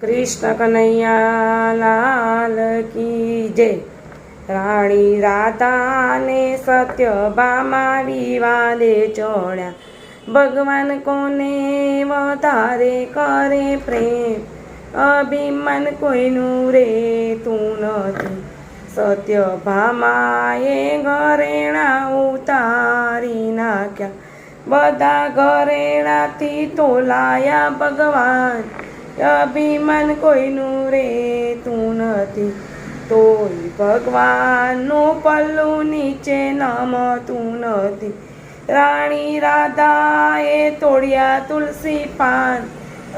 કૃષ્ણ કનૈયા લાલ કી જય. રાણી રાધાને સત્યભામા વિવાદે ચડ્યા ભગવાન કોને વધારે કરે પ્રેમ? અભિમાન કોઈનું રે તું નથી. સત્ય ભામાએ ઘરેણા ઉતારી નાખ્યા. બધા ઘરેણાથી તોલાયા ભગવાન. અભિમાન કોઈનું રે તું નથી. તોય ભગવાનનું પલ્લું નીચે નમતું નથી. રાણી રાધાએ તોડ્યા તુલસી પાન.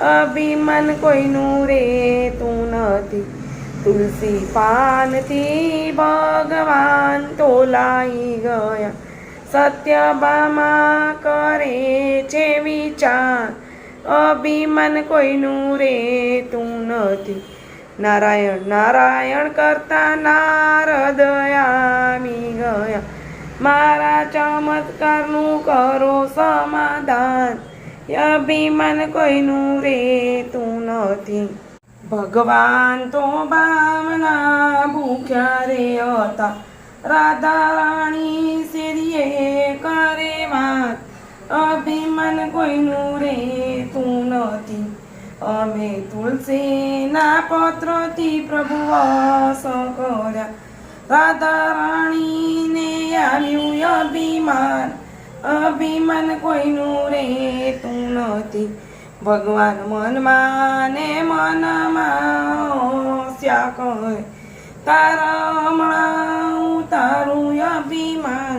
અભિમાન કોઈનું રે તું નથી. તુલસી પાનથી ભગવાન તોલાઈ ગયા. સત્યબામાં કરે છે વિચાર. અભિમાન કોઈનું રેતું નથી. નારાયણ નારાયણ કરતા નારદયામી ગયા. મારા ચમત્કારનું કરો સમાધાન. અભિમાન કોઈનું રેતું નથી. ભગવાન તો ભાવના ભૂખ્યા રે હતા. રાધા રાણી શેરીએ કરે વાત. અભિમાન કોઈનું નથી અમે તુલસીના પત્રથી પ્રભુ વાસ કર્યા રાધા રાણીને આવ્યું અભિમાન. અભિમાન કોઈનું રેતું નથી. ભગવાન મનમાં ને મનમાં હોસ્યા કહે તારા હમણાં તારું અભિમાન.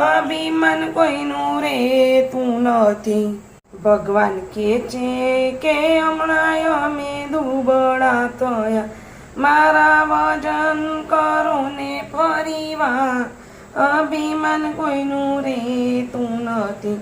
અભિમાન કોઈનું રેતું નથી. ભગવાન કે છે કે હમણાં અમે દુબળા થયા મારા વજન કરો ને ફરીવા અભિમાન કોઈનું રેતું નથી.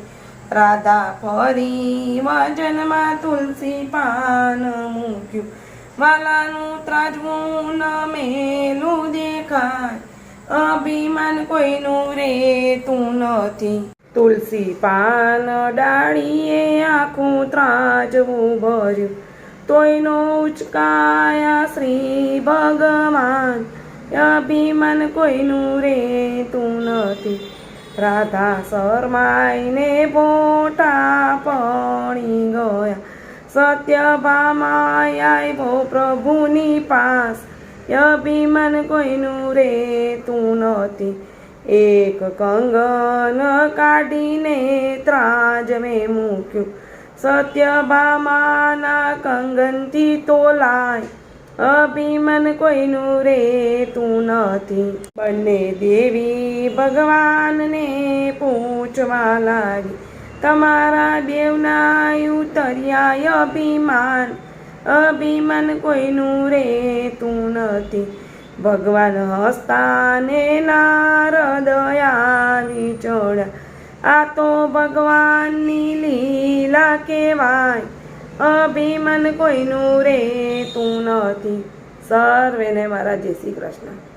રાધા ફરી વજનમાં તુલસી પાન મૂક્યું. વાલાનું ત્રાજવું ન મેલું દેખાય. અભિમાન કોઈનું રેતું નથી. તુલસી પાન ડાળીએ આખું ત્રાજવું ભર્યું. તોયનો ઉચકાયા શ્રી ભગવાન. અભિમાન કોઈનું રેતું નથી. રાધા શરમાઈને બોટા પડી ગયા. સત્યભામા આવ્યો પ્રભુની પાસ. અભિમાન કોઈનું રેતું નથી. એક કંગન કાઢીને ત્રાજવે મૂક્યું. સત્યભામાના કંગનથી તોલાય અભિમન કોઈનું રેતું નથી. બંને દેવી ભગવાનને પૂછવા લાગી. તમારા દેવના ઉતર્યા અભિમાન અભિમાન કોઈનું રેતું નથી. ભગવાન હસતા ને આ તો ભગવાનની લીલા કહેવાય. અભિમન કોઈનું રે તું નથી. સર્વેને મારા જય શ્રી કૃષ્ણ.